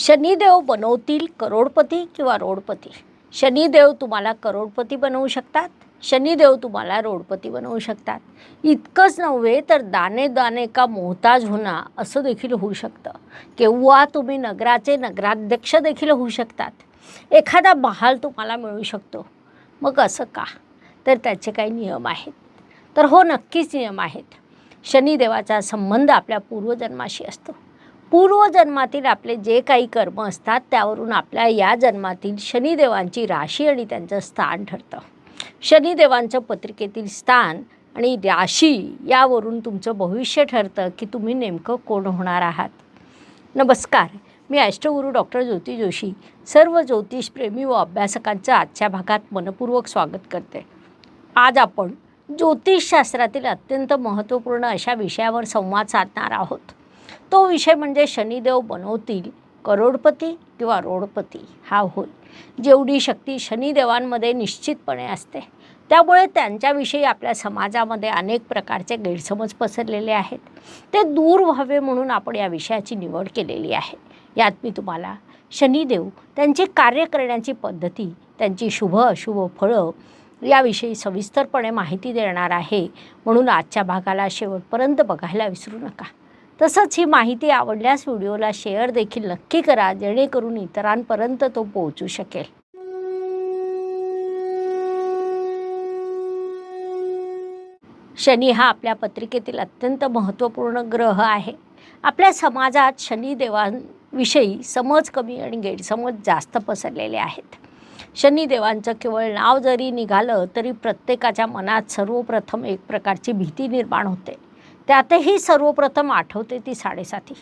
शनिदेव बनवतील करोडपती किंवा रोडपती. शनिदेव तुम्हाला करोडपती बनवू शकतात. शनिदेव तुम्हाला रोडपती बनवू शकतात. इतकंच नव्हे तर दाने दाने का मोहताज होणं असं देखील होऊ शकतं. किंवा तुम्ही नगराचे नगराध्यक्ष देखील होऊ शकतात. एखादा बहाल तुम्हाला मिळू शकतो. मग असं का? तर त्याचे काही नियम आहेत. तर हो नक्कीच नियम आहेत. शनिदेवाचा संबंध आपल्या पूर्वजन्माशी असतो. पूर्वजन्मातील आपले जे काही कर्म असतात त्यावरून आपल्या या जन्मातील शनिदेवांची राशी आणि त्यांचं स्थान ठरतं. शनिदेवांचं पत्रिकेतील स्थान आणि राशी यावरून तुमचं भविष्य ठरतं की तुम्ही नेमकं कोण होणार आहात. नमस्कार मी अष्टगुरू डॉक्टर ज्योती जोशी सर्व ज्योतिषप्रेमी व अभ्यासकांचं आजच्या भागात मनपूर्वक स्वागत करते. आज आपण ज्योतिषशास्त्रातील अत्यंत महत्त्वपूर्ण अशा विषयावर संवाद साधणार आहोत. तो विषय म्हणजे शनिदेव बनवतील करोडपती किंवा रोडपती. हा होय. जेवढी शक्ती शनिदेवांमध्ये निश्चितपणे असते. त्यामुळे त्यांच्याविषयी आपल्या समाजामध्ये अनेक प्रकारचे गैरसमज पसरलेले आहेत. ते दूर व्हावे म्हणून आपण या विषयाची निवड केलेली आहे. यात मी तुम्हाला शनिदेव त्यांची कार्य करण्याची पद्धती त्यांची शुभ अशुभ फळं याविषयी सविस्तरपणे माहिती देणार आहे म्हणून आजच्या भागाला शेवटपर्यंत बघायला विसरू नका. तसंच ही माहिती आवडल्यास व्हिडिओला शेअर देखील नक्की करा जेणेकरून इतरांपर्यंत तो पोहोचू शकेल. शनी हा आपल्या पत्रिकेतील अत्यंत महत्त्वपूर्ण ग्रह आहे. आपल्या समाजात शनिदेवांविषयी समज कमी आणि गैरसमज जास्त पसरलेले आहेत. शनिदेवांचं केवळ नाव जरी निघालं तरी प्रत्येकाच्या मनात सर्वप्रथम एक प्रकारची भीती निर्माण होते. त्यातही सर्वप्रथम आठवते ती साडेसाती.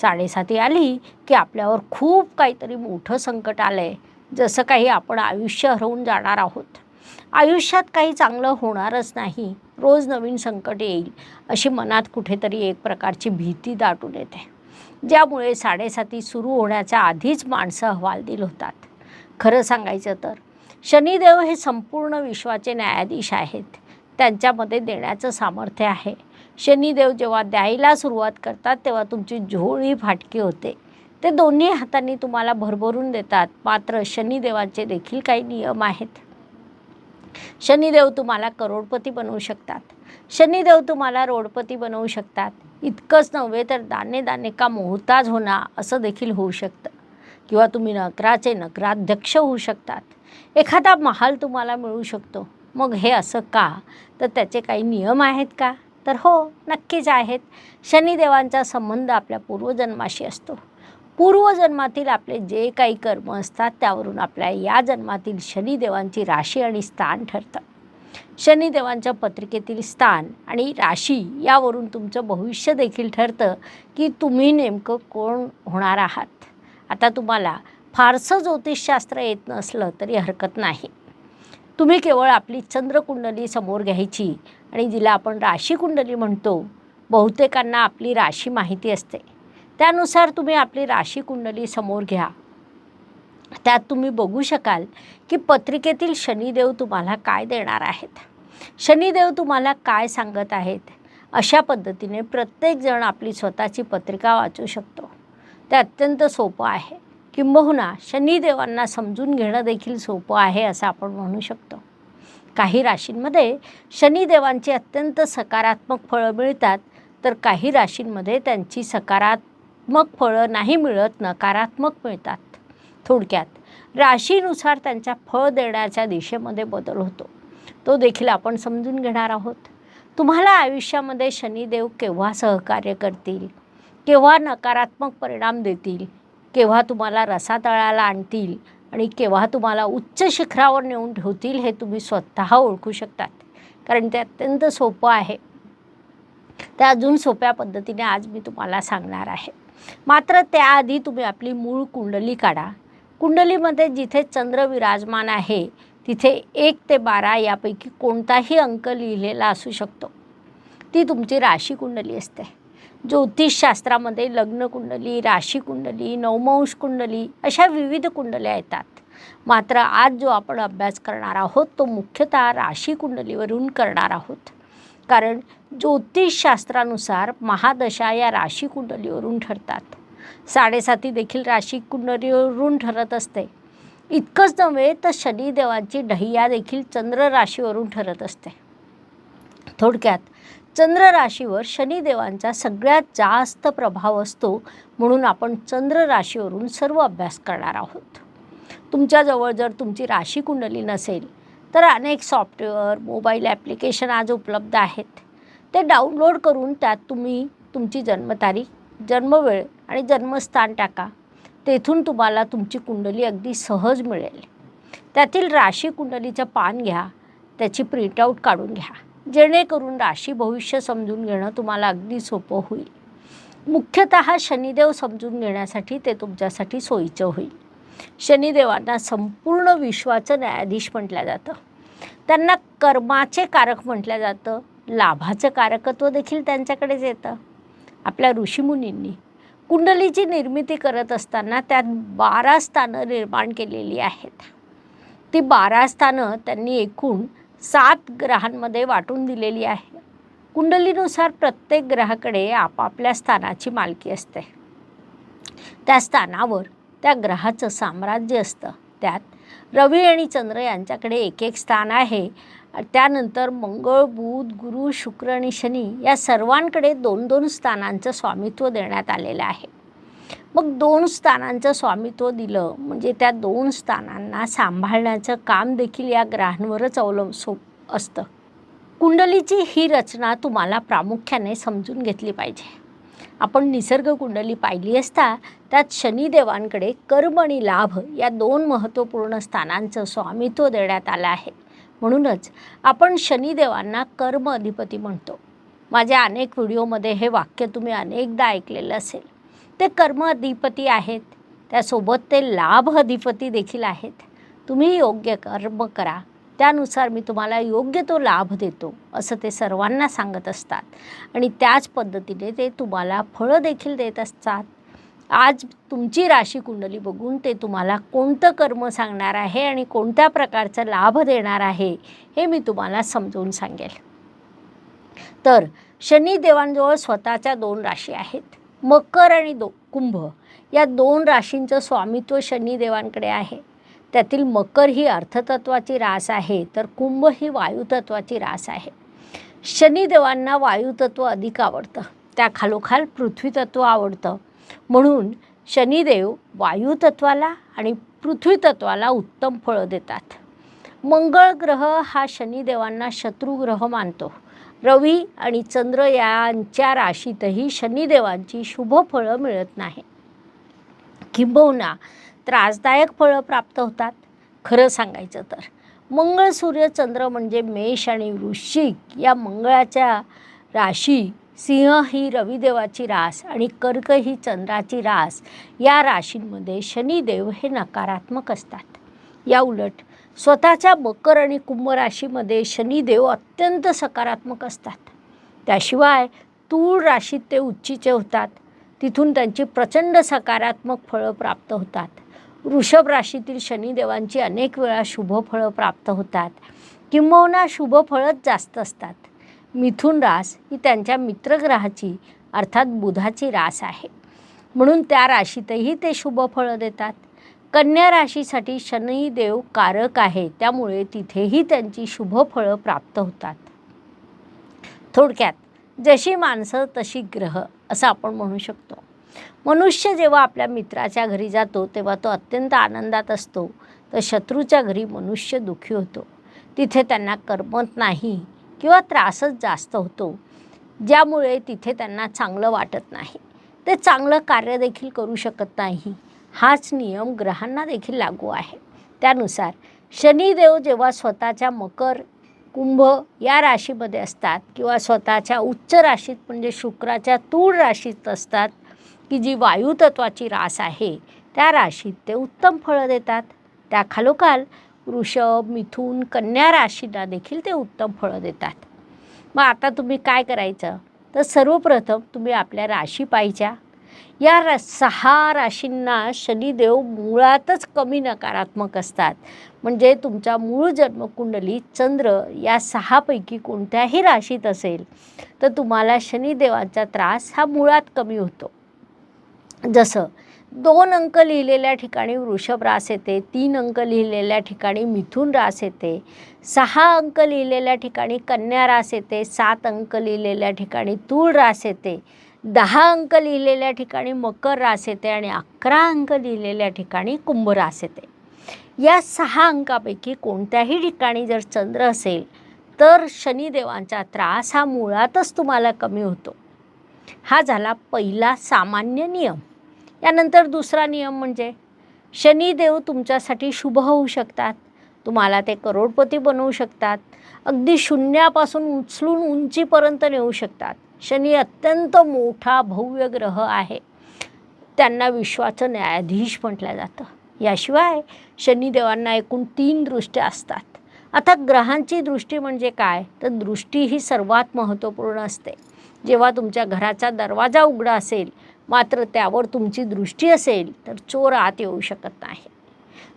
साडेसाती आली की आपल्यावर खूप काहीतरी मोठं संकट आलं आहे जसं काही आपण आयुष्य हरवून जाणार आहोत. आयुष्यात काही चांगलं होणारच नाही. रोज नवीन संकट येईल. अशी मनात कुठेतरी एक प्रकारची भीती दाटून येते. ज्यामुळे साडेसाती सुरू होण्याच्या आधीच माणसं अहवालदिल होतात. खरं सांगायचं तर शनिदेव हे संपूर्ण विश्वाचे न्यायाधीश आहेत. त्यांच्यामध्ये देण्याचं सामर्थ्य आहे. शनिदेव जेव्हा द्यायला सुरुवात करतात तेव्हा तुमची झोळी फाटकी होते. ते दोन्ही हातांनी तुम्हाला भरभरून देतात. मात्र शनिदेवाचे देखील काही नियम आहेत. शनिदेव तुम्हाला करोडपती बनवू शकतात. शनिदेव तुम्हाला रोडपती बनवू शकतात. इतकंच नव्हे तर दाणे दाणे का मोहताज होणार असं देखील होऊ शकतं. किंवा तुम्ही नगराचे नगराध्यक्ष होऊ शकतात. एखादा महाल तुम्हाला मिळू शकतो. मग हे असं का? तर त्याचे काही नियम आहेत का? तर हो नक्कीच आहेत. शनिदेवांचा संबंध आपल्या पूर्वजन्माशी असतो. पूर्वजन्मातील आपले जे काही कर्म असतात त्यावरून आपल्या या जन्मातील शनिदेवांची राशी आणि स्थान ठरतं. शनिदेवांच्या पत्रिकेतील स्थान आणि राशी यावरून तुमचं भविष्य देखील ठरतं की तुम्ही नेमकं कोण होणार आहात. आता तुम्हाला फारसं ज्योतिषशास्त्र येत नसलं तरी हरकत नाही. तुम्ही केवळ आपली चंद्रकुंडली समोर घ्यायची आणि जिला आपण राशी कुंडली म्हणतो बहुतेकांना आपली राशी माहिती असते. त्यानुसार तुम्ही आपली राशी कुंडली समोर घ्या. त्यात तुम्ही बघू शकाल की पत्रिकेतील शनिदेव तुम्हाला काय देणार आहेत. शनिदेव तुम्हाला काय सांगत आहेत? अशा पद्धतीने प्रत्येकजण आपली स्वतःची पत्रिका वाचू शकतो. ते अत्यंत सोपं आहे. किंबहुना शनिदेवांना समजून घेणं देखील सोपं आहे असं आपण म्हणू शकतो. काही राशींमध्ये शनिदेवांची अत्यंत सकारात्मक फळं मिळतात तर काही राशींमध्ये त्यांची सकारात्मक फळं नाही मिळत नकारात्मक मिळतात. थोडक्यात राशीनुसार त्यांच्या फळ देण्याच्या दिशेमध्ये बदल होतो. तो देखील आपण समजून घेणार आहोत. तुम्हाला आयुष्यामध्ये शनिदेव केव्हा सहकार्य करतील? केव्हा नकारात्मक परिणाम देतील? केव्हा तुम्हाला रसातळाला आणतील आणि केव्हा तुम्हाला उच्च शिखरावर नेऊन ठेवतील हे तुम्ही स्वतः ओळखू शकतात. कारण ते अत्यंत सोपं आहे. त्या अजून सोप्या पद्धतीने आज मी तुम्हाला सांगणार आहे. मात्र त्याआधी तुम्ही आपली मूळ कुंडली काढा. कुंडलीमध्ये जिथे चंद्र विराजमान आहे तिथे एक ते बारा यापैकी कोणताही अंक लिहिलेला असू शकतो. ती तुमची राशी कुंडली असते. ज्योतिषशास्त्रामध्ये लग्नकुंडली राशीकुंडली कुंडली नवमंश कुंडली अशा विविध कुंडल्या येतात. मात्र आज जो आपण अभ्यास करणार आहोत तो मुख्यतः राशी कुंडलीवरून करणार आहोत. कारण ज्योतिषशास्त्रानुसार महादशा या राशी कुंडलीवरून ठरतात. साडेसाती देखील राशी कुंडलीवरून ठरत असते. इतकंच नव्हे तर शनिदेवांची ढहिया देखील चंद्र राशीवरून ठरत असते. थोडक्यात चंद्र राशीवर शनिदेवांचा सगळ्यात जास्त प्रभाव असतो म्हणून आपण चंद्र राशीवरून सर्व अभ्यास करणार आहोत. तुमच्याजवळ जर तुमची राशी कुंडली नसेल तर अनेक सॉफ्टवेअर मोबाईल ॲप्लिकेशन आज उपलब्ध आहेत. ते डाउनलोड करून त्यात तुम्ही तुमची जन्मतारीख जन्मवेळ आणि जन्मस्थान टाका. तेथून तुम्हाला तुमची कुंडली अगदी सहज मिळेल. त्यातील राशी कुंडलीचं पान घ्या त्याची प्रिंटआउट काढून घ्या. जेणेकरून राशी भविष्य समजून घेणं तुम्हाला अगदी सोपं होईल. मुख्यतः शनिदेव समजून घेण्यासाठी ते तुमच्यासाठी सोयीचं होईल. शनिदेवांना संपूर्ण विश्वाचं न्यायाधीश म्हटलं जातं. त्यांना कर्माचे कारक म्हटलं जातं. लाभाचं कारकत्व देखील त्यांच्याकडेच येतं. आपल्या ऋषीमुनींनी कुंडलीची निर्मिती करत असताना त्यात बारा स्थानं निर्माण केलेली आहेत. ती बारा स्थानं त्यांनी एकूण सात ग्रहांमध्ये वाटून दिलेली आहे. कुंडलीनुसार प्रत्येक ग्रहाकडे आपापल्या स्थानाची मालकी असते. त्या स्थानावर त्या ग्रहाचं साम्राज्य असतं. त्यात रवी आणि चंद्र यांच्याकडे एक एक स्थान आहे. त्यानंतर मंगळ बुध गुरु शुक्र आणि शनी या सर्वांकडे दोन दोन स्थानांचं स्वामित्व देण्यात आलेलं आहे. मग दोन स्थानांचं स्वामित्व दिलं. म्हणजे त्या दोन स्थानांना सांभाळण्याचं काम देखील या ग्रहांवरच अवलंब सो असतं. कुंडलीची ही रचना तुम्हाला प्रामुख्याने समजून घेतली पाहिजे. आपण निसर्ग कुंडली पाहिली असता त्यात शनिदेवांकडे कर्म आणि लाभ या दोन महत्त्वपूर्ण स्थानांचं स्वामित्व देण्यात आलं आहे. म्हणूनच आपण शनिदेवांना कर्म अधिपती म्हणतो. माझ्या अनेक व्हिडिओमध्ये हे वाक्य तुम्ही अनेकदा ऐकलेलं असेल. ते कर्म अधिपती आहेत. त्यासोबत ते लाभ अधिपती देखील आहेत. तुम्ही योग्य कर्म करा. त्यानुसार मी तुम्हाला योग्य तो लाभ देतो असं ते सर्वांना सांगत असतात. आणि त्याच पद्धतीने ते तुम्हाला फळं देखील देत असतात. आज तुमची राशी कुंडली बघून ते तुम्हाला कोणतं कर्म सांगणार आहे आणि कोणत्या प्रकारचा लाभ देणार आहे हे मी तुम्हाला समजवून सांगेल. तर शनिदेवांजवळ स्वतःच्या दोन राशी आहेत. मकर आणि दो कुंभ या दोन राशींचं स्वामित्व शनिदेवांकडे आहे. त्यातील मकर ही अर्थतत्वाची रास आहे तर कुंभ ही वायुतत्वाची रास आहे. शनिदेवांना वायुतत्व अधिक आवडतं. त्या खालोखाल पृथ्वीतत्व आवडतं. म्हणून शनिदेव वायुतत्वाला आणि पृथ्वीतत्वाला उत्तम फळं देतात. मंगळ ग्रह हा शनिदेवांना शत्रुग्रह मानतो. रवी आणि चंद्र यांच्या राशीतही शनिदेवांची शुभ फळं मिळत नाही. किंबहुना त्रासदायक फळं प्राप्त होतात. खरं सांगायचं तर. मंगळ सूर्य चंद्र म्हणजे मेष आणि वृश्चिक या मंगळाच्या राशी सिंह ही रविदेवाची रास आणि कर्क ही चंद्राची रास या राशींमध्ये शनिदेव हे नकारात्मक असतात. या उलट स्वतःच्या मकर आणि कुंभ राशीमध्ये शनिदेव अत्यंत सकारात्मक असतात. त्याशिवाय तूळ राशीत ते उच्चीचे होतात. तिथून त्यांची प्रचंड सकारात्मक फळं प्राप्त होतात. वृषभ राशीतील शनिदेवांची अनेक वेळा शुभफळं प्राप्त होतात. किंबहुना शुभफळंच जास्त असतात. मिथुन रास ही त्यांच्या मित्रग्रहाची अर्थात बुधाची रास आहे. म्हणून त्या राशीतही ते शुभफळं देतात. कन्या राशीसाठी शनिदेव कारक आहे. त्यामुळे तिथेही त्यांची शुभफळं प्राप्त होतात. थोडक्यात जशी माणसं तशी ग्रह असं आपण म्हणू शकतो. मनुष्य जेव्हा आपल्या मित्राच्या घरी जातो तेव्हा तो अत्यंत आनंदात असतो. तर शत्रूच्या घरी मनुष्य दुःखी होतो. तिथे त्यांना करमत नाही किंवा त्रासच जास्त होतो. ज्यामुळे तिथे त्यांना चांगलं वाटत नाही. ते चांगलं कार्य देखील करू शकत नाही. हाच नियम ग्रहांना देखील लागू आहे. त्यानुसार शनिदेव जेव्हा स्वतःच्या मकर कुंभ या राशीमध्ये असतात किंवा स्वतःच्या उच्च राशीत म्हणजे शुक्राच्या तूळ राशीत असतात की जी वायुतत्वाची रास आहे त्या राशीत ते उत्तम फळं देतात. त्या खालोखाल वृषभ मिथून कन्या राशींना देखील ते उत्तम फळं देतात. मग आता तुम्ही काय करायचं? तर सर्वप्रथम तुम्ही आपल्या राशी पाहिच्या या रा सहा राशींना शनिदेव मुळातच कमी नकारात्मक असतात. म्हणजे तुमच्या मूळ जन्मकुंडली चंद्र या सहापैकी कोणत्याही राशीत असेल तर तुम्हाला शनिदेवाचा त्रास हा मुळात कमी होतो. जसं दोन अंक लिहिलेल्या ठिकाणी वृषभ रास येते तीन अंक लिहिलेल्या ठिकाणी मिथुन रास येते सहा अंक लिहिलेल्या ठिकाणी कन्या रास येते सात अंक लिहिलेल्या ठिकाणी तूळ रास येते दहा अंक लिहिलेल्या ठिकाणी मकर रास येते आणि अकरा अंक लिहिलेल्या ठिकाणी कुंभ रास येते. या सहा अंकापैकी कोणत्याही ठिकाणी जर चंद्र असेल तर शनिदेवांचा त्रास हा मुळातच तुम्हाला कमी होतो. हा झाला पहिला सामान्य नियम. यानंतर दुसरा नियम म्हणजे शनिदेव तुमच्यासाठी शुभ होऊ शकतात. तुम्हाला ते करोडपती बनवू शकतात. अगदी शून्यापासून उचलून उंचीपर्यंत नेऊ शकतात. शनी अत्यंत मोठा भव्य ग्रह आहे. त्यांना विश्वाचं न्यायाधीश म्हटलं जातं. याशिवाय शनिदेवांना एकूण तीन दृष्ट्या असतात. आता ग्रहांची दृष्टी म्हणजे काय? तर दृष्टी ही सर्वात महत्त्वपूर्ण असते. जेव्हा तुमच्या घराचा दरवाजा उघडा असेल मात्र त्यावर तुमची दृष्टी असेल तर चोर आत येऊ शकत नाही.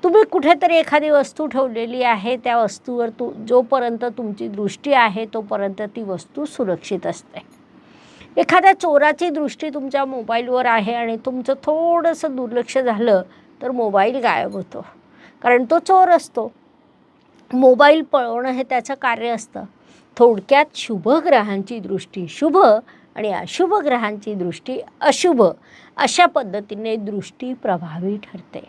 तुम्ही कुठेतरी एखादी वस्तू ठेवलेली आहे त्या वस्तूवर तू जोपर्यंत तुमची दृष्टी आहे तोपर्यंत ती वस्तू सुरक्षित असते. एखाद्या चोराची दृष्टी तुमच्या मोबाईलवर आहे आणि तुमचं थोडंसं दुर्लक्ष झालं तर मोबाईल गायब होतो. कारण तो चोर असतो. मोबाईल पळवणं हे त्याचं कार्य असतं. थोडक्यात शुभ ग्रहांची दृष्टी शुभ आणि अशुभ ग्रहांची दृष्टी अशुभ अशा पद्धतीने दृष्टी प्रभावी ठरते.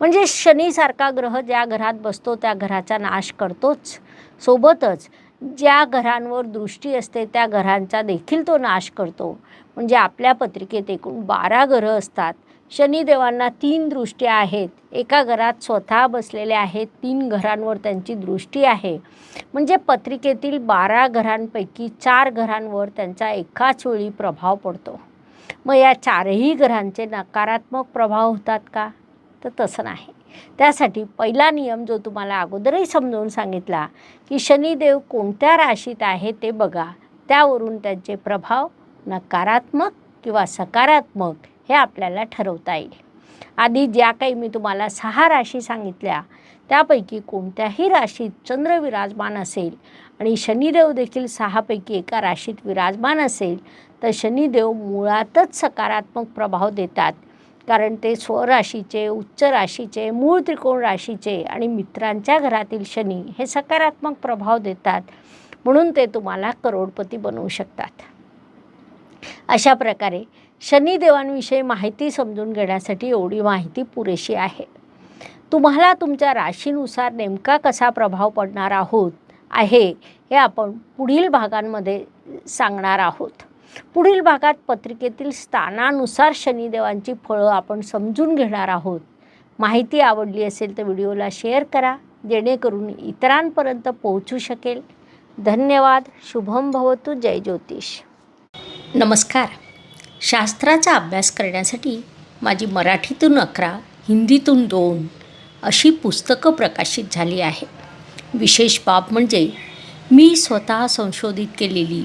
म्हणजे शनीसारखा ग्रह ज्या घरात बसतो त्या घराचा नाश करतोच. सोबतच ज्या घरांवर दृष्टी असते त्या घरांचा देखील तो नाश करतो. म्हणजे आपल्या पत्रिकेत एकूण बारा घरं असतात. शनिदेवांना तीन दृष्टी आहेत. एका घरात स्वतः बसलेले आहेत. तीन घरांवर त्यांची दृष्टी आहे. म्हणजे पत्रिकेतील बारा घरांपैकी चार घरांवर त्यांचा एकाच वेळी प्रभाव पडतो. मग या चारही घरांचे नकारात्मक प्रभाव होतात का? तर तसं नाही. त्यासाठी पहिला नियम जो तुम्हाला अगोदरही समजावून सांगितला की शनिदेव कोणत्या राशीत आहे ते बघा. त्यावरून त्यांचे प्रभाव नकारात्मक किंवा सकारात्मक हे आपल्याला ठरवता येईल. आधी ज्या काही मी तुम्हाला सहा राशी सांगितल्या त्यापैकी कोणत्याही राशीत चंद्र विराजमान असेल आणि शनिदेव देखील सहापैकी एका राशीत विराजमान असेल तर शनिदेव मुळातच सकारात्मक प्रभाव देतात. कारण ते स्वराशीचे उच्च राशीचे मूळ त्रिकोण राशीचे आणि मित्रांच्या घरातील शनी हे सकारात्मक प्रभाव देतात. म्हणून ते तुम्हाला करोडपती बनवू शकतात. अशा प्रकारे शनिदेवांविषयी माहिती समजून घेण्यासाठी एवढी माहिती पुरेशी आहे. तुम्हाला तुमच्या राशीनुसार नेमका कसा प्रभाव पडणार आहोत आहे हे आपण पुढील भागांमध्ये सांगणार आहोत. पुढील भागात पत्रिकेतील स्थानानुसार शनिदेवांची फळं आपण समजून घेणार आहोत. माहिती आवडली असेल तर व्हिडिओला शेअर करा जेणेकरून इतरांपर्यंत पोहोचू शकेल. धन्यवाद शुभम भवतु जय ज्योतिष. नमस्कार. शास्त्राचा अभ्यास करण्यासाठी माझी मराठीतून अकरा हिंदीतून दोन अशी पुस्तकं प्रकाशित झाली आहे विशेष बाब म्हणजे मी स्वतः संशोधित केलेली